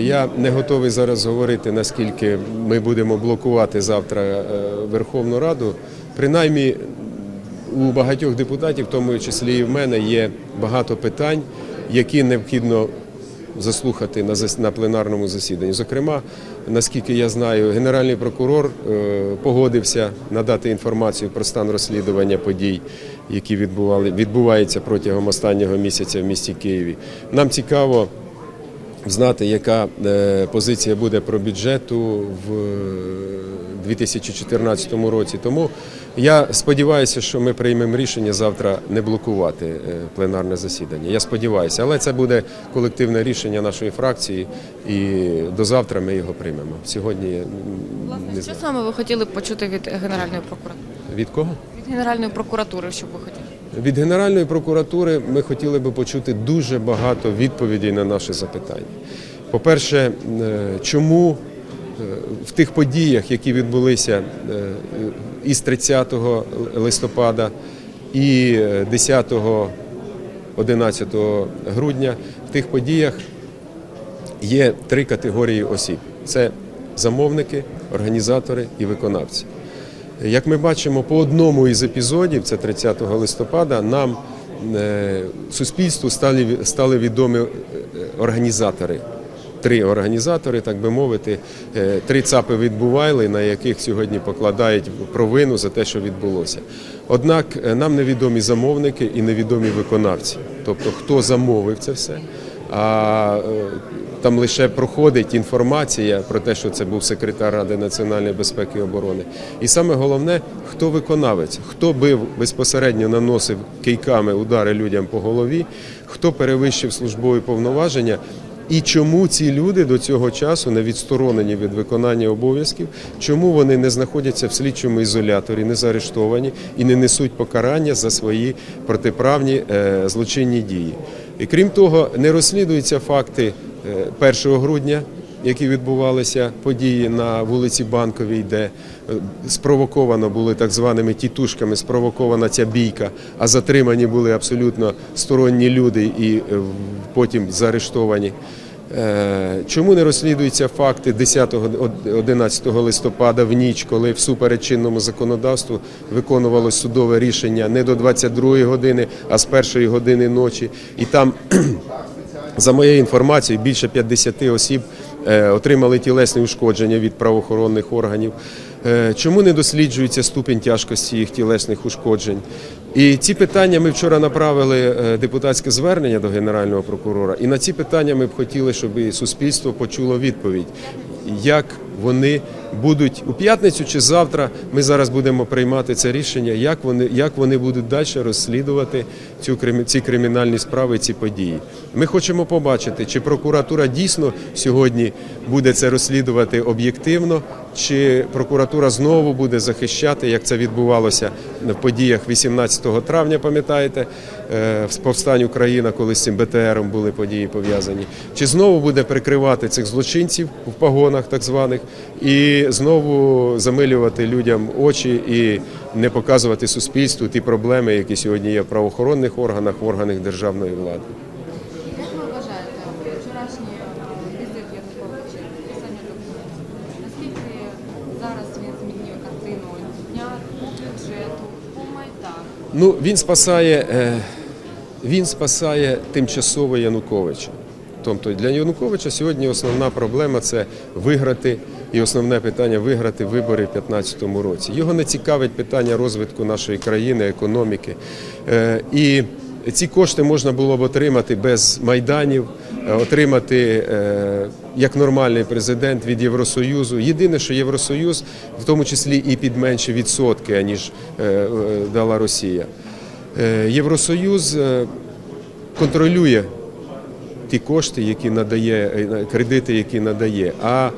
Я не готовий зараз говорити, наскільки ми будемо блокувати завтра е, Верховну Раду. Принаймні у багатьох депутатів, в тому числі і в мене, є багато питань, які необхідно заслухати на пленарному засіданні. Зокрема, наскільки я знаю, генеральний прокурор е, погодився надати інформацію про стан розслідування подій, які відбували відбуваються протягом останнього місяця в місті Києві. Нам цікаво знати, яка е, позиція буде про бюджету в е, 2014 році. Тому я сподіваюся, що ми приймемо рішення завтра не блокувати е, пленарне засідання. Я сподіваюся, але це буде колективне рішення нашої фракції, і до завтра ми його приймемо. Сьогодні не Власне, що знаю. саме ви хотіли б почути від Генеральної прокуратури? від кого? Від Генеральної прокуратури, що ви хотіли? Від Генеральної прокуратури ми хотіли би почути дуже багато відповідей на наші запитання. По-перше, е, чому е, в тих подіях, які відбулися е, із 30 листопада і 10 11 грудня, в тих подіях є три категорії осіб: це замовники, організатори і виконавці. Як ми бачимо, по одному із епізодів, це 30 листопада, нам е, суспільству стали, стали відомі е, організатори. Три організатори, так би мовити, е, три ЦАПи відбували, на яких сьогодні покладають провину за те, що відбулося. Однак нам невідомі замовники і невідомі виконавці, тобто хто замовив це все. А е, там лише проходить інформація про те, що це був секретар Ради національної безпеки і оборони. І саме головне, хто виконавець, хто бив безпосередньо наносив кийками удари людям по голові, хто перевищив службові повноваження. І чому ці люди до цього часу не відсторонені від виконання обов'язків, чому вони не знаходяться в слідчому ізоляторі, не заарештовані і не несуть покарання за свої протиправні е, злочинні дії. І крім того, не розслідуються факти е, 1 грудня, які відбувалися події на вулиці Банковій, де е, спровоковано були так званими тітушками, спровокована ця бійка, а затримані були абсолютно сторонні люди і е, потім заарештовані. Е, Чому не розслідуються факти 10-11 листопада в ніч, коли всупереч чинному законодавству виконувалось судове рішення не до 22 години, а з першої години ночі, і там за моєю інформацією, більше 50 осіб е, отримали тілесні ушкодження від правоохоронних органів. Е, Чому не досліджується ступінь тяжкості їх тілесних ушкоджень? І ці питання ми вчора направили е, депутатське звернення до генерального прокурора. І на ці питання ми б хотіли, щоб суспільство почуло відповідь, як вони будуть у п'ятницю чи завтра. Ми зараз будемо приймати це рішення, як вони, як вони будуть далі розслідувати цю ці кримінальні справи, ці події. Ми хочемо побачити, чи прокуратура дійсно сьогодні буде це розслідувати об'єктивно, чи прокуратура знову буде захищати, як це відбувалося в подіях 18 травня, пам'ятаєте, е, в повстанню Україна, коли з цим БТРом були події пов'язані, чи знову буде прикривати цих злочинців в погонах так званих, і знову замилювати людям очі і не показувати суспільству ті проблеми, які сьогодні є в правоохоронних органах, в органах державної влади. Як ви вважаєте, вчорашній візит Януковича, підписання документів, наскільки зараз він змінює картину дня бюджету, по Майдану? Ну, він спасає, е, він спасає тимчасово Януковича. Тобто для Януковича сьогодні основна проблема це виграти, і основне питання виграти вибори в 2015 році. Його не цікавить питання розвитку нашої країни, економіки. Е, І ці кошти можна було б отримати без майданів, е, отримати е, як нормальний президент від Євросоюзу. Єдине, що Євросоюз, в тому числі і під менші відсотки, аніж дала Росія. Євросоюз контролює ті кошти, які надає кредити, які надає. А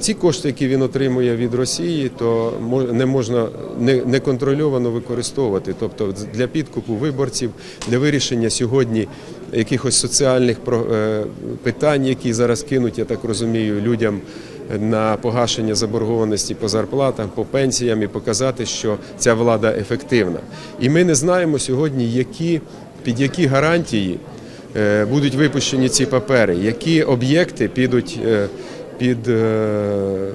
ці кошти, які він отримує від Росії, то не можна не- неконтрольовано використовувати. Тобто для підкупу виборців, для вирішення сьогодні якихось соціальних е, питань, які зараз кинуть, я так розумію, людям. На погашення заборгованості по зарплатам, по пенсіям і показати, що ця влада ефективна. І ми не знаємо сьогодні, які, під які гарантії е, будуть випущені ці папери, які об'єкти підуть е, під е,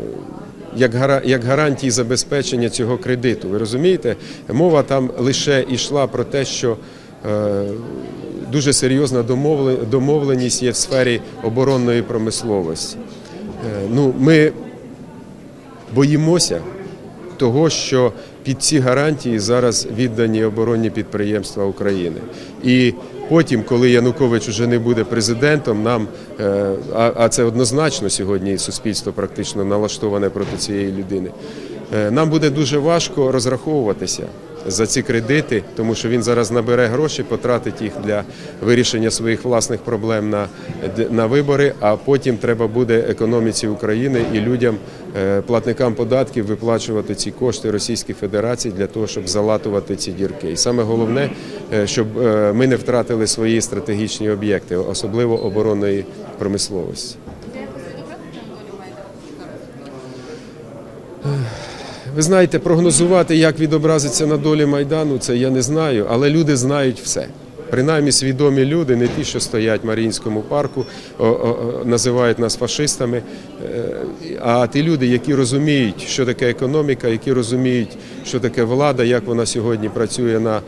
як, гара- як гарантії забезпечення цього кредиту. Ви розумієте? Мова там лише йшла про те, що е, дуже серйозна домовленість є в сфері оборонної промисловості. Е, Ну, ми боїмося того, що під ці гарантії зараз віддані оборонні підприємства України. І потім, коли Янукович вже не буде президентом, нам е, а, це однозначно сьогодні суспільство практично налаштоване проти цієї людини. е, Нам буде дуже важко розраховуватися за ці кредити, тому що він зараз набере гроші, потратить їх для вирішення своїх власних проблем на, на вибори. А потім треба буде економіці України і людям, е, платникам податків, виплачувати ці кошти Російській Федерації для того, щоб залатувати ці дірки. І саме головне, е, щоб е, ми не втратили свої стратегічні об'єкти, особливо оборонної промисловості. Це якось відобразиться на долю Майдану зараз? Ви знаєте, прогнозувати, як відобразиться на долі Майдану, це я не знаю, але люди знають все. Принаймні свідомі люди, не ті, що стоять в Маріїнському парку, о- о- називають нас фашистами, е, а ті люди, які розуміють, що таке економіка, які розуміють, що таке влада, як вона сьогодні працює на е,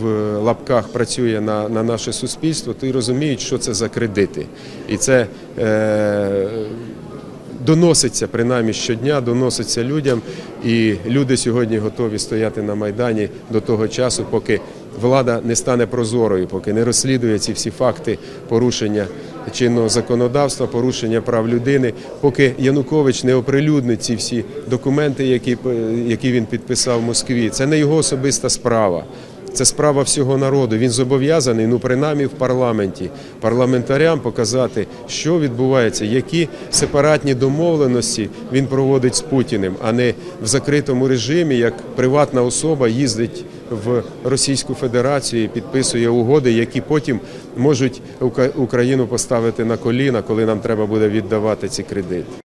в лапках, працює на, на наше суспільство, то розуміють, що це за кредити. І це е, доноситься принаймні щодня, доноситься людям, і люди сьогодні готові стояти на майдані до того часу, поки влада не стане прозорою, поки не розслідує ці всі факти порушення чинного законодавства, порушення прав людини, поки Янукович не оприлюднить ці всі документи, які, які він підписав в Москві. Це не його особиста справа. Це справа всього народу. Він зобов'язаний, ну принаймні в парламенті, парламентарям показати, що відбувається, які сепаратні домовленості він проводить з Путіним, а не в закритому режимі, як приватна особа їздить в Російську Федерацію і підписує угоди, які потім можуть Україну поставити на коліна, коли нам треба буде віддавати ці кредити.